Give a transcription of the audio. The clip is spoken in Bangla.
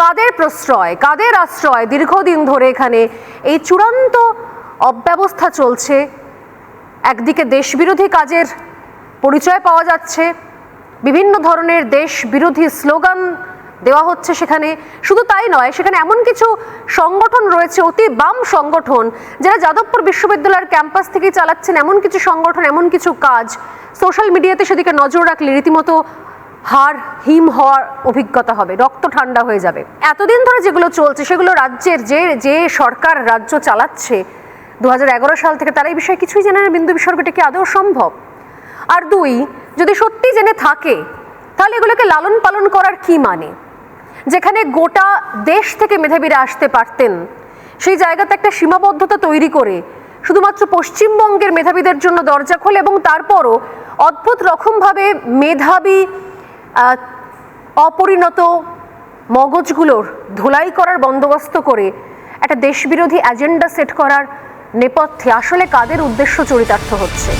কাদের প্রশ্রয়, কাদের আশ্রয়? দীর্ঘদিন ধরে এখানে এই চূড়ান্ত অব্যবস্থা চলছে। একদিকে দেশবিরোধী কাজের পরিচয় পাওয়া যাচ্ছে। বিভিন্ন ধরনের দেশ বিরোধী স্লোগান দেওয়া হচ্ছে সেখানে। শুধু তাই নয়, সেখানে এমন কিছু সংগঠন রয়েছে, অতি বাম সংগঠন, যারা যাদবপুর বিশ্ববিদ্যালয়ের ক্যাম্পাস থেকেই চালাচ্ছেন। এমন কিছু সংগঠন, এমন কিছু কাজ। সোশ্যাল মিডিয়াতে সেদিকে নজর রাখলে রীতিমতো হার হিম হওয়ার অভিজ্ঞতা হবে, রক্ত ঠান্ডা হয়ে যাবে। এতদিন ধরে যেগুলো চলছে, সেগুলো রাজ্যের যে যে সরকার রাজ্য চালাচ্ছে দু হাজার এগারো সাল থেকে তারা এই বিষয়ে কিছুই জানে না, বিন্দু বিসর্গটা কি আদৌ সম্ভব? আর দুই, যদি সত্যি জেনে থাকে, তাহলে এগুলোকে লালন পালন করার কি মানে? যেখানে গোটা দেশ থেকে মেধাবীরা আসতে পারতেন, সেই জায়গাতে একটা সীমাবদ্ধতা তৈরি করে, শুধুমাত্র পশ্চিমবঙ্গের মেধাবীদের জন্য দরজা খোলে এবং তারপরও অদ্ভুত রকমভাবে মেধাবী অপরিণত মগজগুলোর ধুলাই করার বন্দোবস্ত করে একটা দেশবিরোধী এজেন্ডা সেট করার নেপথ্যে আসলে কাদের উদ্দেশ্য চরিতার্থ হচ্ছে?